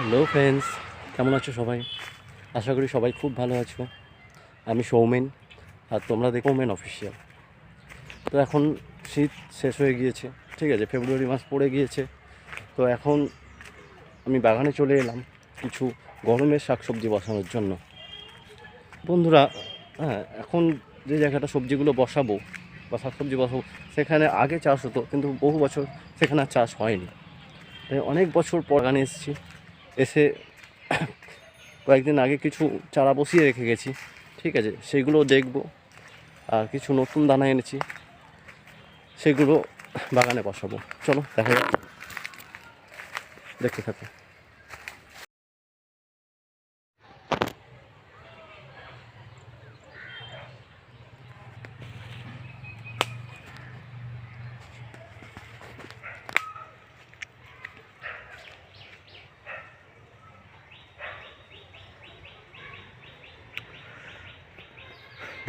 Hello friends কেমন আছো সবাই? আশা করি সবাই খুব ভালো আছো। আমি সৌমেন, আর তোমরা দেখো মেন অফিসিয়াল তো এখন শীত শেষ হয়ে গিয়েছে, ঠিক আছে? ফেব্রুয়ারি মাস পড়ে গিয়েছে। তো এখন আমি বাগানে চলে এলাম কিছু গরমের শাকসবজি বসানোর জন্য। বন্ধুরা হ্যাঁ এখন যে জায়গাটা সবজিগুলো বসাবো বা শাকসবজি বসাবো, সেখানে আগে চাষ হতো, কিন্তু বহু বছর সেখানে আর চাষ হয়নি। তাই অনেক বছর পর বাগানে এসেছি। এসে কয়েকদিন আগে কিছু চারা বসিয়ে রেখে গেছি, ঠিক আছে? সেগুলো দেখব, আর কিছু নতুন দানা এনেছি, সেগুলো বাগানে বসাবো। চলো, দেখা যাক। দেখতে থাকো।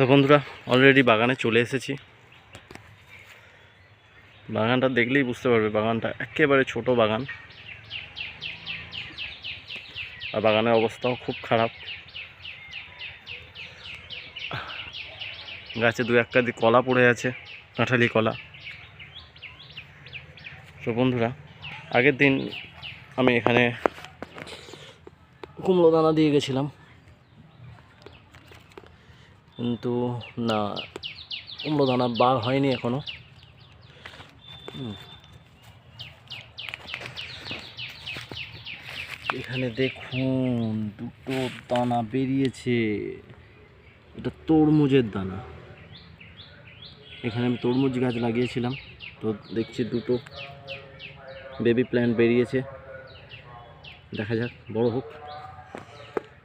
তো বন্ধুরা অলরেডি বাগানে চলে এসেছি। বাগানটা দেখলেই বুঝতে পারবে, বাগানটা একেবারে ছোট বাগান। আর বাগানের অবস্থাও খুব খারাপ। গাছে দু একটা দিক কলা পড়ে আছে, কাঁঠালি কলা। তো বন্ধুরা, আগের দিন আমি এখানে কুমড়ো দানা দিয়ে গেছিলাম। কিন্তু না কুমড়ো দানা বার হয়নি এখনও। হুম। এখানে দেখুন, দুটো দানা বেরিয়েছে। এটা তরমুজের দানা। এখানে আমি তরমুজ গাছ লাগিয়েছিলাম। তো দেখছি দুটো বেবি প্ল্যান্ট বেরিয়েছে। দেখা যাক, বড় হোক।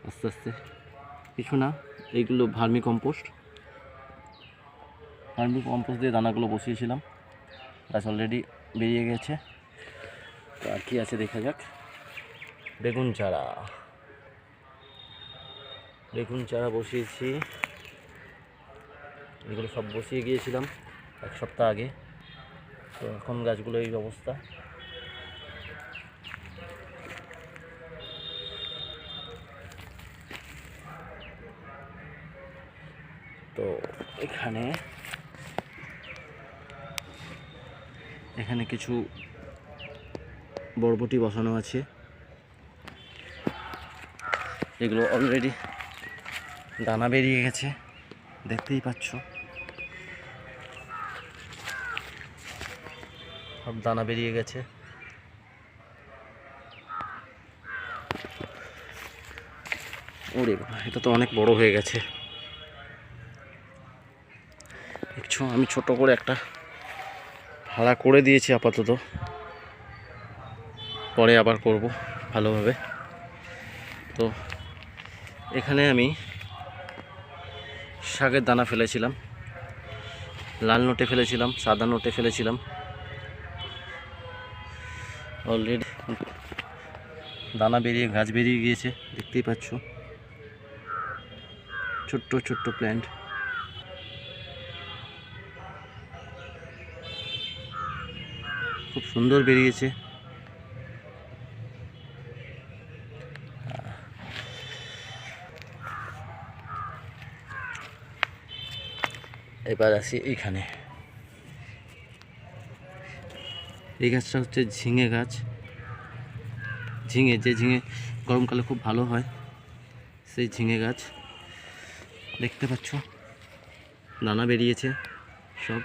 আস্তে আস্তে। কিছু না। এইগুলো ভার্মি কম্পোস্ট। ভার্মি কম্পোস্ট দিয়ে দানাগুলো বসিয়েছিলাম। গাছ অলরেডি বেরিয়ে গেছে। তো আর কি আছে দেখা যাক। বেগুন চারা। বেগুন চারা বসিয়েছি। এগুলো সব বসিয়ে গিয়েছিলাম এক সপ্তাহ আগে। তো এখন গাছগুলো এই অবস্থা। তো এখানে এখানে কিছু বরবটি বসানো আছে। এগুলো অলরেডি দানা বেরিয়ে গেছে, দেখতেই পাচ্ছ। সব দানা বেরিয়ে গেছে। ওরে বাবা, এটা তো অনেক বড় হয়ে গেছে। দেখছ? আমি ছোট করে একটা ভাড়া করে দিয়েছি আপাতত। পরে আবার করব ভালোভাবে। তো এখানে আমি শাকের দানা ফেলেছিলাম। লাল নোটে ফেলেছিলাম, সাদা নোটে ফেলেছিলাম। অলরেডি দানা বেরিয়ে, গাছ বেরিয়ে গিয়েছে, দেখতেই পাচ্ছ। ছোট্ট ছোট্ট প্ল্যান্ট খুব সুন্দর বেরিয়েছে। এবার আসি এইখানে। এই গাছটা হচ্ছে ঝিঙে গাছ। ঝিঙে, যে ঝিঙে গরমকালে খুব ভালো হয়, সেই ঝিঙে গাছ। দেখতে পাচ্ছ, দানা বেরিয়েছে সব।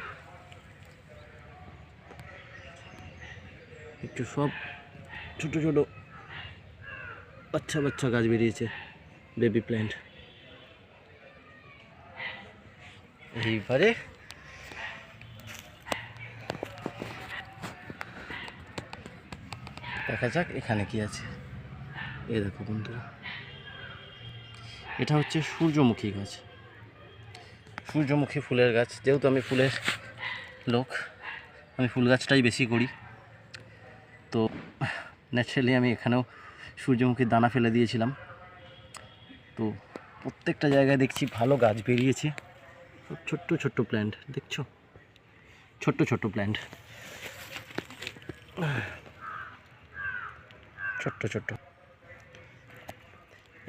একটু সব ছোট ছোট বাচ্চা বাচ্চা গাছ বেরিয়েছে বেবি প্ল্যান্ট এইবারে দেখা যাক এখানে কি আছে। এ দেখো বন্ধুরা, এটা হচ্ছে সূর্যমুখী গাছ। সূর্যমুখী ফুলের গাছ, যেহেতু আমি ফুলের লোক, আমি ফুল গাছটাই বেশি করি। তো ন্যাচারালি আমি এখানেও সূর্যমুখীর দানা ফেলে দিয়েছিলাম। তো প্রত্যেকটা জায়গায় দেখছি ভালো গাছ বেরিয়েছে। সব ছোট্ট ছোট্ট প্ল্যান্ট দেখছ? ছোট্ট ছোট্ট প্ল্যান্ট ছোট্ট ছোট্ট।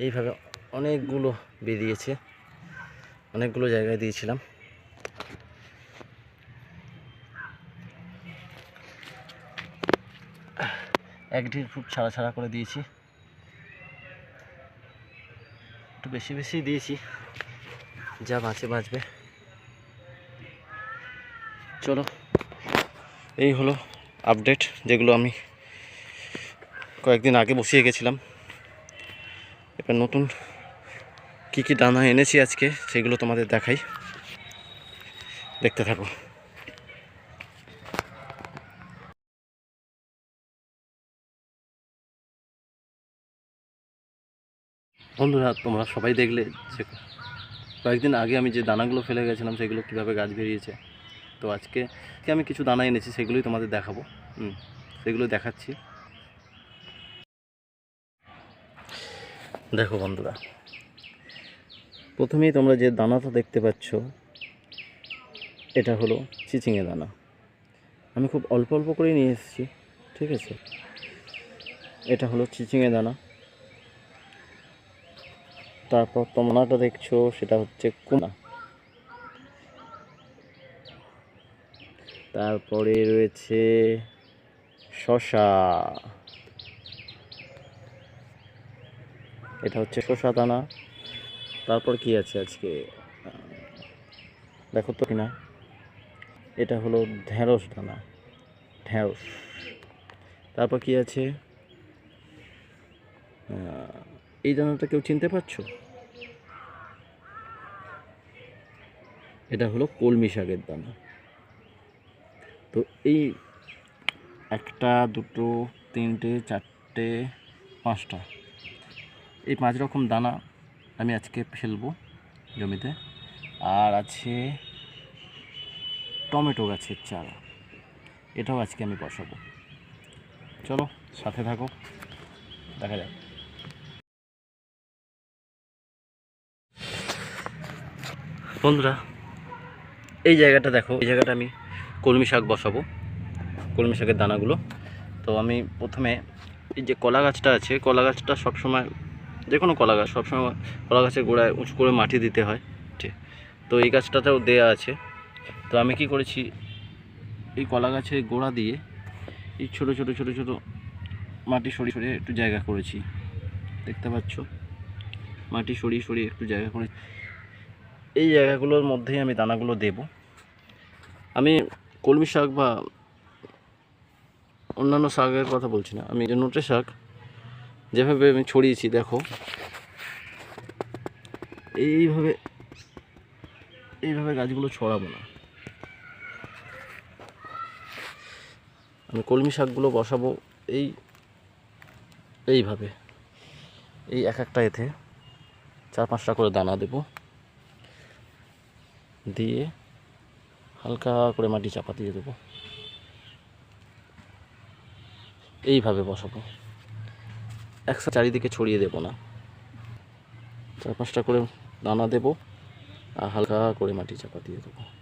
এইভাবে অনেকগুলো বেরিয়েছে। অনেকগুলো জায়গায় দিয়েছিলাম। এক খুব ছাড়া ছাড়া করে দিয়েছি। একটু বেশি বেশি দিয়েছি। যা বাঁচে বাঁচবে। চলো, এই হলো আপডেট যেগুলো আমি কয়েকদিন আগে বসিয়ে গেছিলাম। এবার নতুন কি কি দানা এনেছি আজকে, সেগুলো তোমাদের দেখাই। দেখতে থাকো। বন্ধুরা, তোমরা সবাই দেখলে যে কয়েকদিন আগে আমি যে দানাগুলো ফেলে গেছিলাম, সেগুলো কীভাবে গাছ বেরিয়েছে। তো আজকে আমি কিছু দানা এনেছি, সেগুলোই তোমাদের দেখাবো। হুম, সেগুলো দেখাচ্ছি। দেখো বন্ধুরা, প্রথমেই তোমরা যে দানাটা দেখতে পাচ্ছ, এটা হলো চিচিঙে দানা। আমি খুব অল্প অল্প করে নিয়ে এসেছি, ঠিক আছে? এটা হলো চিচিঙে দানা। তারপর তোমরাটা দেখছ, সেটা হচ্ছে কুমড়া তারপরে রয়েছে শশা। এটা হচ্ছে শশা দানা। তারপর কি আছে আজকে? দেখো তো কিনা। এটা হলো ঢেঁড়স দানা। ঢেঁড়স। তারপর কি আছে? এই দানাটা কেউ চিনতে পারছ? এটা হলো কলমি শাকের দানা। তো এই একটা, দুটো, তিনটে, চারটে, পাঁচটা, এই পাঁচ রকম দানা আমি আজকে ফেলব জমিতে। আর আছে টমেটো গাছের চারা। এটাও আজকে আমি বসাবো। চলো, সাথে থাকো। দেখা যাক। বন্ধুরা, এই জায়গাটা দেখো, এই জায়গাটা আমি কলমি শাক বসাবো, কলমি শাকের দানাগুলো। তো আমি প্রথমে এই যে কলা গাছটা আছে, কলা গাছটা সবসময়, যে কোনো কলা গাছ, সবসময় কলা গাছের গোড়ায় উঁচু করে মাটি দিতে হয়, ঠিক। তো এই গাছটাতেও দেয়া আছে। তো আমি কি করেছি, এই কলা গাছের গোড়া দিয়ে এই ছোটো ছোটো ছোটো ছোটো মাটি সরিয়ে সরিয়ে একটু জায়গা করেছি। দেখতে পাচ্ছ? মাটি সরিয়ে সরিয়ে একটু জায়গা করে এই জায়গাগুলোর মধ্যেই আমি দানাগুলো দেব। আমি কলমি শাক বা অন্যান্য শাকের কথা বলছি না। আমি যে নোটে শাক যেভাবে আমি ছড়িয়েছি, দেখো। এইভাবে এইভাবে গাছগুলো ছড়াবো না। আমি কলমি শাকগুলো বসাবো এই, এইভাবে। এই এক একটা এতে চার পাঁচটা করে দানা দেবো। দিয়ে হালকা করে মাটি চাপা দিয়ে দেবো। এইভাবে বসাবো। একসাথে চারিদিকে ছড়িয়ে দেব না। চার পাঁচটা করে দানা দেবো আর হালকা করে মাটি চাপা দিয়ে দেবো।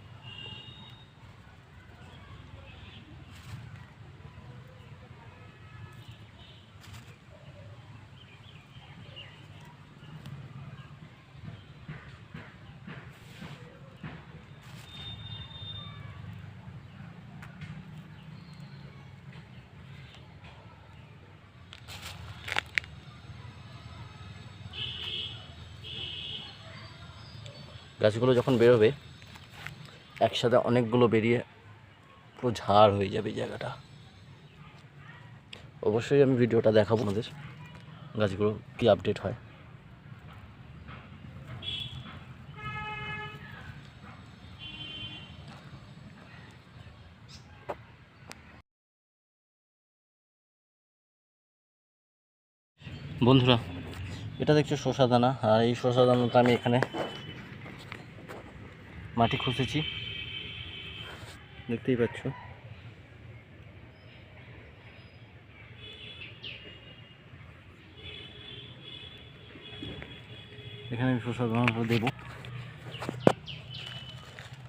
গাছগুলো যখন বেরোবে, একসাথে অনেকগুলো বেরিয়ে পুরো ঝাড় হয়ে যাবে জায়গাটা। অবশ্যই আমি ভিডিওটা দেখাবো আমাদের গাছগুলো কি আপডেট হয়। বন্ধুরা, এটা দেখছ শসা দানা, আর এই শসা দানাটা আমি এখানে মাটি খুঁজেছি। দেখতেই পাচ্ছ। এখানে আমি দানাটা দেবো।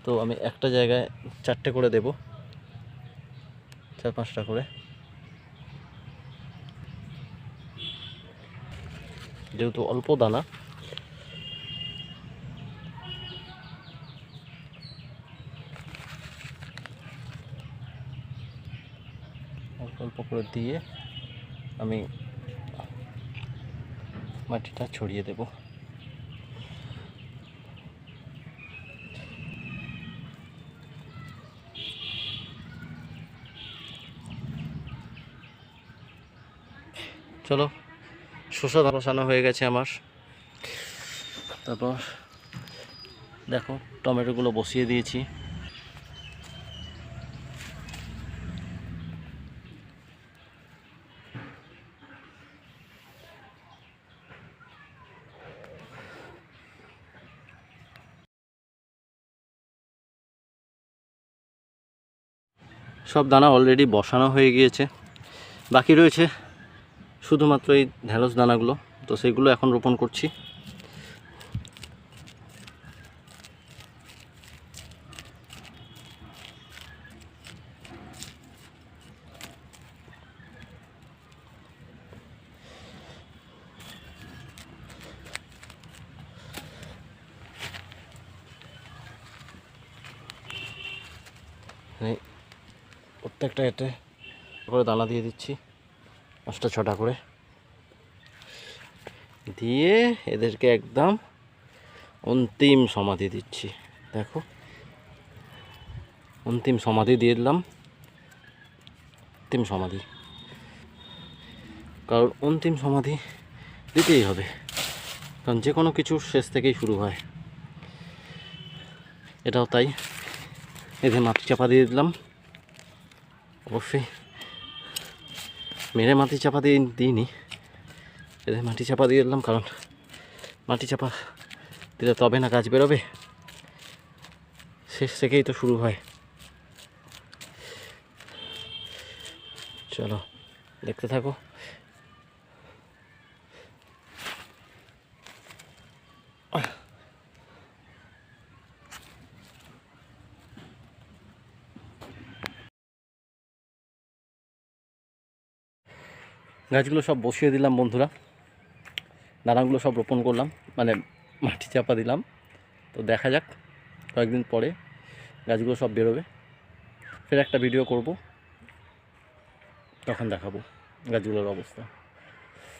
তো আমি একটা জায়গায় চারটে করে দেব। চার পাঁচটা করে। যেহেতু অল্প দানা অল্প অল্প করে দিয়ে আমি মাটিটা ছড়িয়ে দেব। চলো, শসা বসানো হয়ে গেছে আমার। তারপর দেখো, টমেটোগুলো বসিয়ে দিয়েছি। সব দানা অলরেডি বসানো হয়ে গিয়েছে। বাকি রয়েছে শুধুমাত্র এই ঢ্যাঁড়স দানাগুলো। তো সেগুলো এখন রোপণ করছি। এই প্রত্যেকটা এতে করে দানা দিয়ে দিচ্ছি। পাঁচটা, ছটা করে। দিয়ে এদেরকে একদম অন্তিম সমাধি দিচ্ছি। দেখো, অন্তিম সমাধি দিয়ে দিলাম। অন্তিম সমাধি। কারণ অন্তিম সমাধি দিতেই হবে। কারণ যে কোনো কিছু শেষ থেকেই শুরু হয়। এটাও তাই। এদের মাটি চাপা দিয়ে দিলাম। অবশ্যই। মেরে মাটি চাপা দিয়ে দিইনি। এদের মাটি চাপা দিয়ে দিলাম কারণ মাটি চাপা দিলে তবে না গাছ বেরোবে। শেষ থেকেই তো শুরু হয়। চলো, দেখতে থাকো। গাছগুলো সব বসিয়ে দিলাম বন্ধুরা। দানাগুলো সব রোপণ করলাম মানে মাটি চাপা দিলাম। তো দেখা যাক, কয়েকদিন পরে গাছগুলো সব বেরোবে। ফের একটা ভিডিও করব, তখন দেখাবো গাছগুলোর অবস্থা।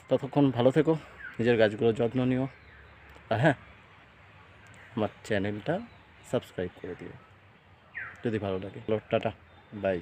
ততক্ষণ ভালো থেকো, নিজের গাছগুলোর যত্ন নিও। আর হ্যাঁ আমার চ্যানেলটা সাবস্ক্রাইব করে দিও, যদি ভালো লাগে। Tata bye